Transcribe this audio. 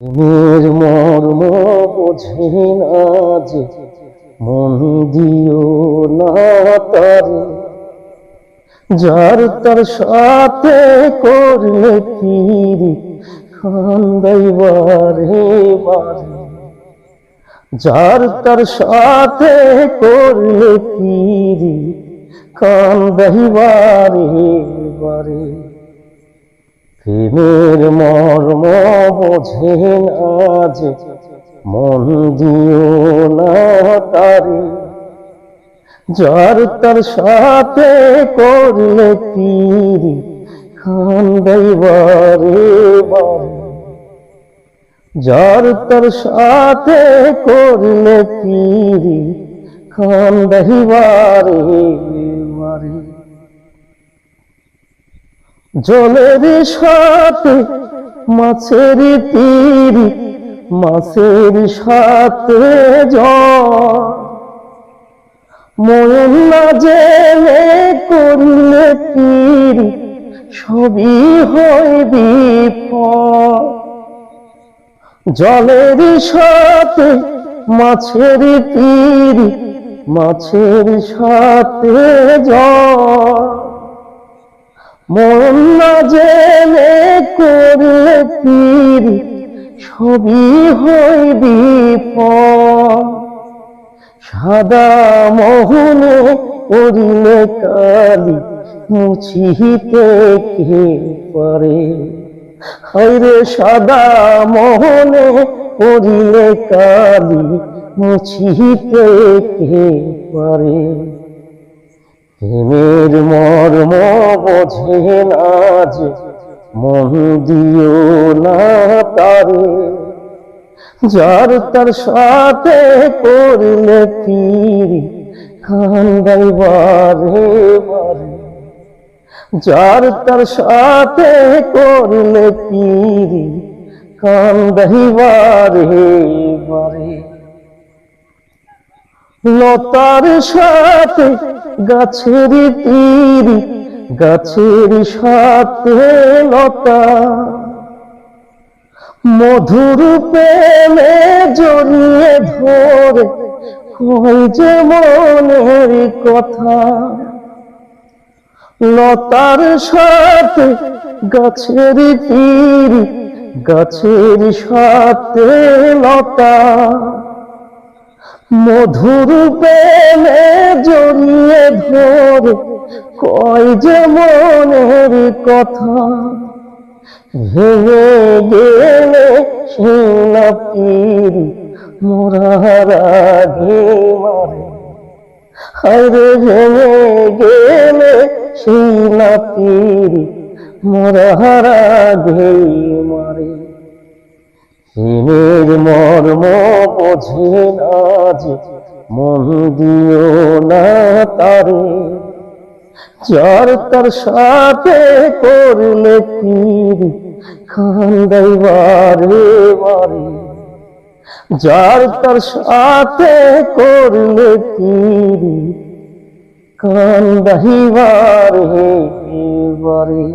প্রেমের মর্ম বোঝে না যে মন দিও না তারে। যার তার সাথে করলে পিরি কান্দাইবারে বারে যার তার সাথে করলে পিরি কান্দাইবারে বারে। প্রেমের মর্ম বোঝে না মন দিও না তারি। যার তার সাথে করলে তীরি খান্দাইবারে বারে। যার তার সাথে করলে তীরি খান্দাইবারে বারে। জলের সাথে, মাছের তীর, মাছের সাথে জল। মন না জেলে করলে তীর, সবই হয় বিপদ। জলের সাথে, মাছের তীর, মাছের সাথে জল। মন না জেনে করলে পীর হয় বিপদ। সাদা মোহনে করিলে কালি, মুছিতে কে পারে? হাইরে সাদা মোহনে করিলে কালি, মুছিতে কে পারে? প্রেমের মর্ম বোঝে না যে মন দিও না তারে। যার তার সাথে করলে তীরি কান্দাইবারে বারে যার তার সাথে করলে তীরি কান্দাইবারে বারে লতার সাথে, গাছের তীর, গাছের সাথে লতা। মধুর প্রেমে জড়িয়ে ধরে কই যে মনের কথা। লতার সাথে, গাছের তীর, গাছের সাথে লতা। মধুর প্রেমে জড়িয়ে ধর, কয় যে মনের কথা। ভেঙে গেলে সিনাপির মোরার আগে মারে। হায়রে ভেঙে গেলে সিনাপির মোরার আগে মারে। প্রেমের মর্ম বোঝে না যে মন দিও না তারে। যার তার সাথে করলে তীর খান্দাইবারে বারে যার তার সাথে করলে তীর কান্দাইবারে বারে।